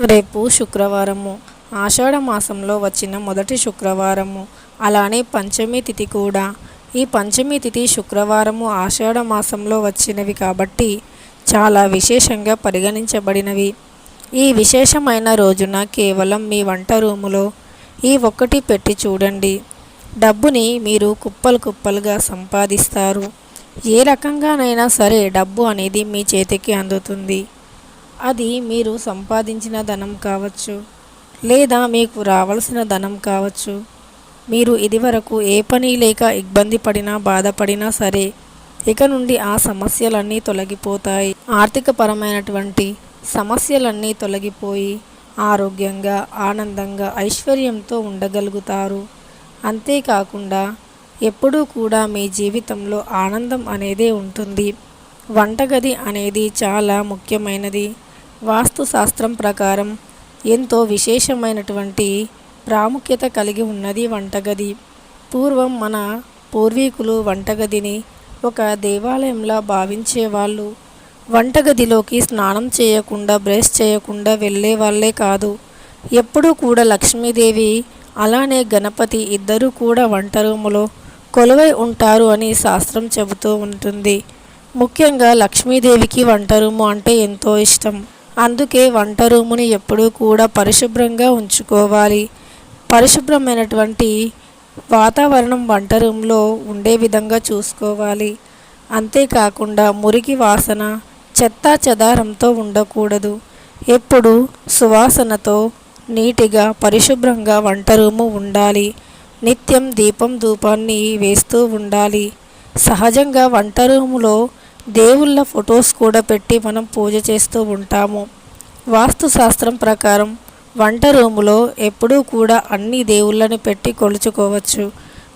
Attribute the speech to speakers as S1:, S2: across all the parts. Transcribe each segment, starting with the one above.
S1: రేపు శుక్రవారము. ఆషాఢ మాసంలో వచ్చిన మొదటి శుక్రవారము. అలానే పంచమి తిథి కూడా. ఈ పంచమి తిథి శుక్రవారము ఆషాఢ మాసంలో వచ్చినవి కాబట్టి చాలా విశేషంగా పరిగణించబడినవి. ఈ విశేషమైన రోజున కేవలం మీ వంట రూములో ఈ ఒక్కటి పెట్టి చూడండి. డబ్బుని మీరు కుప్పలు కుప్పలుగా సంపాదిస్తారు. ఏ రకంగానైనా సరే డబ్బు అనేది మీ చేతికి అందుతుంది. అది మీరు సంపాదించిన ధనం కావచ్చు లేదా మీకు రావాల్సిన ధనం కావచ్చు. మీరు ఇదివరకు ఏ పని లేక ఇబ్బంది పడినా బాధపడినా సరే ఇక నుండి ఆ సమస్యలన్నీ తొలగిపోతాయి. ఆర్థికపరమైనటువంటి సమస్యలన్నీ తొలగిపోయి ఆరోగ్యంగా ఆనందంగా ఐశ్వర్యంతో ఉండగలుగుతారు. అంతేకాకుండా ఎప్పుడూ కూడా మీ జీవితంలో ఆనందం అనేదే ఉంటుంది. వంటగది అనేది చాలా ముఖ్యమైనది. వాస్తు శాస్త్రం ప్రకారం ఎంతో విశేషమైనటువంటి ప్రాముఖ్యత కలిగి ఉన్నది వంటగది. పూర్వం మన పూర్వీకులు వంటగదిని ఒక దేవాలయంలా భావించేవాళ్ళు. వంటగదిలోకి స్నానం చేయకుండా బ్రష్ చేయకుండా వెళ్ళే వాళ్ళే కాదు. ఎప్పుడూ కూడా లక్ష్మీదేవి అలానే గణపతి ఇద్దరూ కూడా వంట రూములో కొలువై ఉంటారు అని శాస్త్రం చెబుతూ ఉంటుంది. ముఖ్యంగా లక్ష్మీదేవికి వంట రూము అంటే ఎంతో ఇష్టం. అందుకే వంట రూముని ఎప్పుడూ కూడా పరిశుభ్రంగా ఉంచుకోవాలి. పరిశుభ్రమైనటువంటి వాతావరణం వంట రూమ్లో ఉండే విధంగా చూసుకోవాలి. అంతేకాకుండా మురికి వాసన చెత్తా చెదారంతో ఉండకూడదు. ఎప్పుడు సువాసనతో నీటిగా పరిశుభ్రంగా వంట రూము ఉండాలి. నిత్యం దీపం ధూపాన్ని వేస్తూ ఉండాలి. సహజంగా వంట రూములో దేవుళ్ళ ఫొటోస్ కూడా పెట్టి మనం పూజ చేస్తూ ఉంటాము. వాస్తుశాస్త్రం ప్రకారం వంట రూములో ఎప్పుడూ కూడా అన్ని దేవుళ్ళని పెట్టి కొలుచుకోవచ్చు.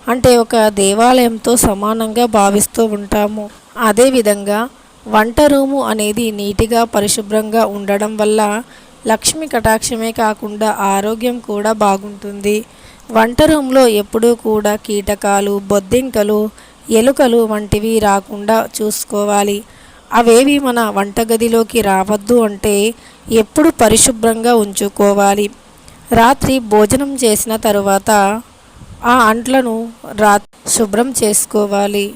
S1: అంటే ఒక దేవాలయంతో సమానంగా భావిస్తూ ఉంటాము. అదేవిధంగా వంట రూము అనేది నీటిగా పరిశుభ్రంగా ఉండడం వల్ల లక్ష్మి కటాక్షమే కాకుండా ఆరోగ్యం కూడా బాగుంటుంది. వంట రూమ్లో ఎప్పుడూ కూడా కీటకాలు బొద్దింకలు ఎలుకలు వంటివి రాకుండా చూసుకోవాలి. అవేవి మన వంటగదిలోకి రావద్దు అంటే ఎప్పుడు పరిశుభ్రంగా ఉంచుకోవాలి. రాత్రి భోజనం చేసిన తరువాత ఆ అంట్లను రా శుభ్రం చేసుకోవాలి.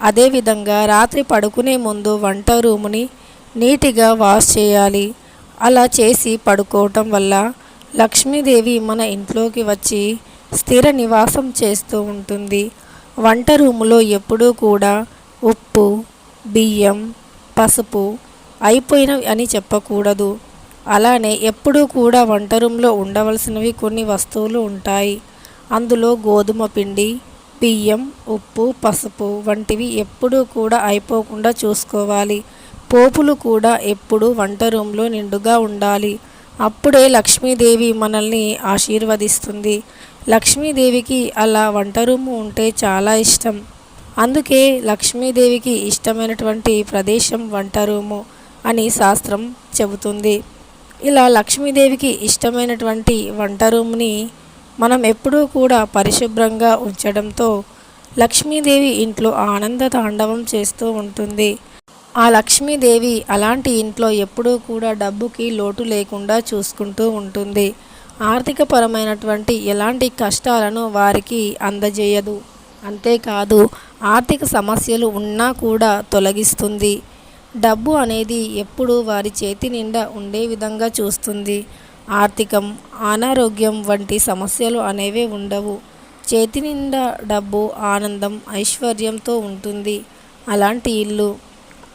S1: అదేవిధంగా రాత్రి పడుకునే ముందు వంట రూముని నీటిగా వాష్ చేయాలి. అలా చేసి పడుకోవటం వల్ల లక్ష్మీదేవి మన ఇంట్లోకి వచ్చి స్థిర నివాసం చేస్తూ ఉంటుంది. వంట రూములో ఎప్పుడూ కూడా ఉప్పు బియ్యం పసుపు అయిపోయినవి అని చెప్పకూడదు. అలానే ఎప్పుడూ కూడా వంట రూమ్లో ఉండవలసినవి కొన్ని వస్తువులు ఉంటాయి. అందులో గోధుమ పిండి బియ్యం ఉప్పు పసుపు వంటివి ఎప్పుడూ కూడా అయిపోకుండా చూసుకోవాలి. పోపులు కూడా ఎప్పుడు వంట రూమ్లో నిండుగా ఉండాలి. అప్పుడే లక్ష్మీదేవి మనల్ని ఆశీర్వదిస్తుంది. లక్ష్మీదేవికి అలా వంట రూము ఉంటే చాలా ఇష్టం. అందుకే లక్ష్మీదేవికి ఇష్టమైనటువంటి ప్రదేశం వంట రూము అని శాస్త్రం చెబుతుంది. ఇలా లక్ష్మీదేవికి ఇష్టమైనటువంటి వంట రూమ్ని మనం ఎప్పుడూ కూడా పరిశుభ్రంగా ఉంచడంతో లక్ష్మీదేవి ఇంట్లో ఆనంద తాండవం చేస్తూ ఉంటుంది. ఆ లక్ష్మీదేవి అలాంటి ఇంట్లో ఎప్పుడూ కూడా డబ్బుకి లోటు లేకుండా చూసుకుంటూ ఉంటుంది. ఆర్థికపరమైనటువంటి ఎలాంటి కష్టాలను వారికి అందజేయదు. అంతేకాదు ఆర్థిక సమస్యలు ఉన్నా కూడా తొలగిస్తుంది. డబ్బు అనేది ఎప్పుడు వారి చేతి నిండా ఉండే విధంగా చూస్తుంది. ఆర్థికం అనారోగ్యం వంటి సమస్యలు అనేవి ఉండవు. చేతి నిండా డబ్బు ఆనందం ఐశ్వర్యంతో ఉంటుంది. అలాంటి ఇల్లు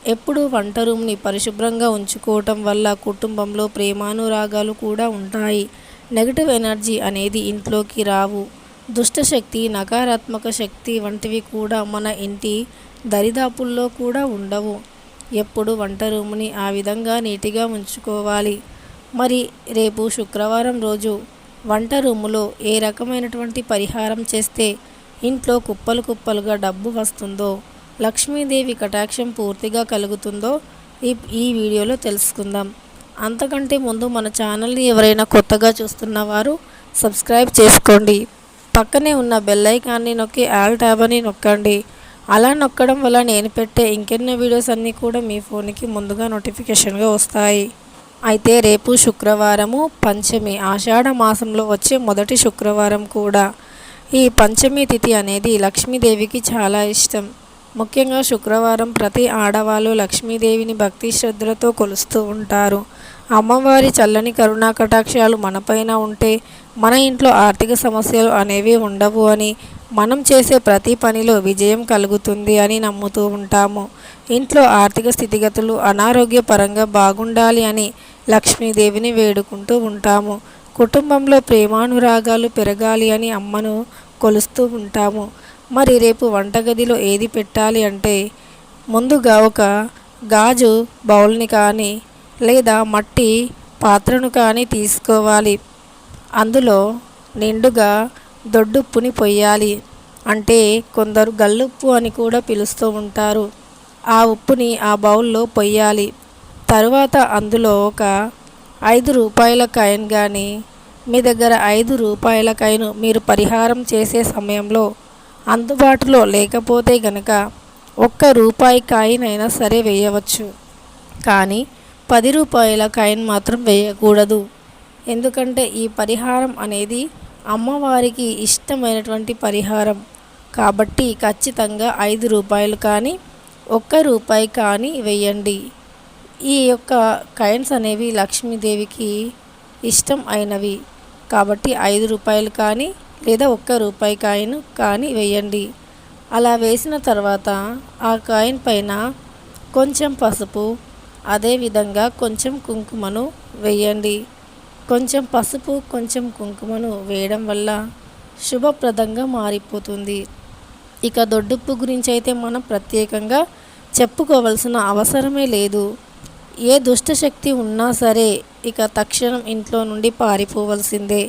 S1: ఎప్పుడు వంట రూమ్ని పరిశుభ్రంగా ఉంచుకోవటం వల్ల కుటుంబంలో ప్రేమానురాగాలు కూడా ఉంటాయి. నెగిటివ్ ఎనర్జీ అనేది ఇంట్లోకి రావు. దుష్టశక్తి నకారాత్మక శక్తి వంటివి కూడా మన ఇంటి దరిదాపుల్లో కూడా ఉండవు. ఎప్పుడు వంట రూముని ఆ విధంగా నీటిగా ఉంచుకోవాలి. మరి రేపు శుక్రవారం రోజు వంట రూములో ఏ రకమైనటువంటి పరిహారం చేస్తే ఇంట్లో కుప్పలు కుప్పలుగా డబ్బు వస్తుందో లక్ష్మీదేవి కటాక్షం పూర్తిగా కలుగుతుందో ఈ ఈ వీడియోలో తెలుసుకుందాం. అంతకంటే ముందు మన ఛానల్ని ఎవరైనా కొత్తగా చూస్తున్న వారు సబ్స్క్రైబ్ చేసుకోండి. పక్కనే ఉన్న బెల్ ఐకాన్ని నొక్కి ఆల్ ట్యాబ్ అని నొక్కండి. అలా నొక్కడం వల్ల నేను పెట్టే ఇంకెన్నో వీడియోస్ అన్నీ కూడా మీ ఫోన్కి ముందుగా నోటిఫికేషన్గా వస్తాయి. అయితే రేపు శుక్రవారము పంచమి ఆషాఢ మాసంలో వచ్చే మొదటి శుక్రవారం కూడా. ఈ పంచమి తిథి అనేది లక్ష్మీదేవికి చాలా ఇష్టం. ముఖ్యంగా శుక్రవారం ప్రతి ఆడవాళ్ళు లక్ష్మీదేవిని భక్తి శ్రద్ధలతో కొలుస్తూ ఉంటారు. అమ్మవారి చల్లని కరుణా కటాక్షాలు మనపైన ఉంటే మన ఇంట్లో ఆర్థిక సమస్యలు అనేవి ఉండవు అని మనం చేసే ప్రతి పనిలో విజయం కలుగుతుంది అని నమ్ముతూ ఉంటాము. ఇంట్లో ఆర్థిక స్థితిగతులు అనారోగ్యపరంగా బాగుండాలి అని లక్ష్మీదేవిని వేడుకుంటూ ఉంటాము. కుటుంబంలో ప్రేమానురాగాలు పెరగాలి అని అమ్మను కొలుస్తూ ఉంటాము. మరి రేపు వంటగదిలో ఏది పెట్టాలి అంటే ముందుగా ఒక గాజు బౌల్ని కానీ లేదా మట్టి పాత్రను కానీ తీసుకోవాలి. అందులో నిండుగా దొడ్డుప్పుని పొయ్యాలి. అంటే కొందరు గల్లుప్పు అని కూడా పిలుస్తూ ఉంటారు. ఆ ఉప్పుని ఆ బౌల్లో పొయ్యాలి. తరువాత అందులో ఒక ఐదు రూపాయల కాయిన్ కానీ మీ దగ్గర ఐదు రూపాయల కాయిన్ మీరు పరిహారం చేసే సమయంలో అందుబాటులో లేకపోతే గనక ఒక్క రూపాయి కాయిన్ అయినా సరే వేయవచ్చు. కానీ పది రూపాయల కాయిన్ మాత్రం వేయకూడదు. ఎందుకంటే ఈ పరిహారం అనేది అమ్మవారికి ఇష్టమైనటువంటి పరిహారం. కాబట్టి ఖచ్చితంగా ఐదు రూపాయలు కానీ ఒక్క రూపాయి కానీ వేయండి. ఈ యొక్క కాయిన్స్ అనేవి లక్ష్మీదేవికి ఇష్టం అయినవి. కాబట్టి ఐదు రూపాయలు కానీ లేదా ఒక్క రూపాయి కాయిన్ కానీ వేయండి. అలా వేసిన తర్వాత ఆ కాయిన్ పైన కొంచెం పసుపు అదేవిధంగా కొంచెం కుంకుమను వేయండి. కొంచెం పసుపు కొంచెం కుంకుమను వేయడం వల్ల శుభప్రదంగా మారిపోతుంది. ఇక దొడ్డుప్పు గురించి అయితే మనం ప్రత్యేకంగా చెప్పుకోవాల్సిన అవసరమే లేదు. ఏ దుష్టశక్తి ఉన్నా సరే ఇక తక్షణం ఇంట్లో నుండి పారిపోవలసిందే.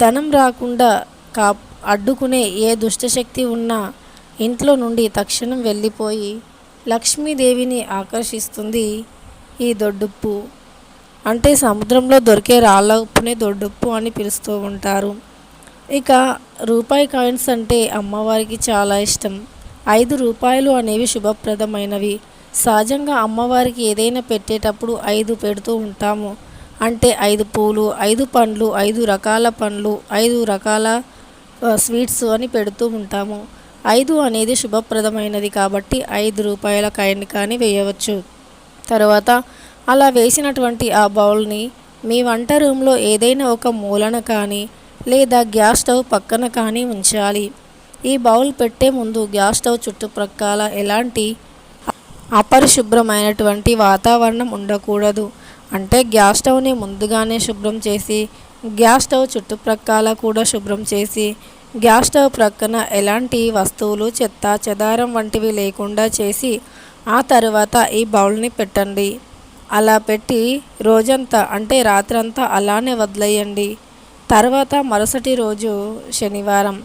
S1: ధనం రాకుండా కా అడ్డుకునే ఏ దుష్టశక్తి ఉన్నా ఇంట్లో నుండి తక్షణం వెళ్ళిపోయి లక్ష్మీదేవిని ఆకర్షిస్తుంది ఈ దొడ్డుప్పు. అంటే సముద్రంలో దొరికే రాళ్ళ ఉప్పునే దొడ్డుప్పు అని పిలుస్తూ ఉంటారు. ఇక రూపాయి కాయిన్స్ అంటే అమ్మవారికి చాలా ఇష్టం. ఐదు రూపాయలు అనేవి శుభప్రదమైనవి. సహజంగా అమ్మవారికి ఏదైనా పెట్టేటప్పుడు ఐదు పెడుతూ ఉంటాము. అంటే ఐదు పూలు ఐదు పండ్లు ఐదు రకాల పండ్లు ఐదు రకాల స్వీట్స్ అని పెడుతూ ఉంటాము. ఐదు అనేది శుభప్రదమైనది కాబట్టి ఐదు రూపాయల కాయని కానీ వేయవచ్చు. తర్వాత అలా వేసినటువంటి ఆ బౌల్ని మీ వంట రూమ్లో ఏదైనా ఒక మూలన కానీ లేదా గ్యాస్ స్టవ్ పక్కన కానీ ఉంచాలి. ఈ బౌల్ పెట్టే ముందు గ్యాస్ స్టవ్ చుట్టుప్రక్కల ఎలాంటి అపరిశుభ్రమైనటువంటి వాతావరణం ఉండకూడదు. అంటే గ్యాస్ స్టవ్ని ముందుగానే శుభ్రం చేసి గ్యాస్ స్టవ్ చుట్టుప్రక్కల కూడా శుభ్రం చేసి గ్యాస్ స్టవ్ ప్రక్కన ఎలాంటి వస్తువులు చెత్త చెదారం వంటివి లేకుండా చేసి ఆ తర్వాత ఈ బౌల్ని పెట్టండి. అలా పెట్టి రోజంతా అంటే రాత్రంతా అలానే వదిలేయండి. తర్వాత మరుసటి రోజు శనివారం.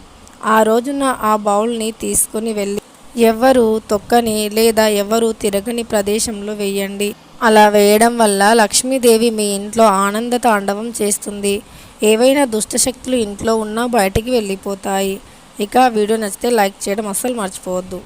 S1: ఆ రోజున ఆ బౌల్ని తీసుకుని వెళ్ళి ఎవ్వరు తొక్కని లేదా ఎవరు తిరగని ప్రదేశంలో వేయండి. అలా వేయడం వల్ల లక్ష్మీదేవి మీ ఇంట్లో ఆనంద తాండవం చేస్తుంది. ఏవైనా దుష్టశక్తులు ఇంట్లో ఉన్నా బయటికి వెళ్ళిపోతాయి. ఇక వీడియో నచ్చితే లైక్ చేయడం అస్సలు మర్చిపోవద్దు.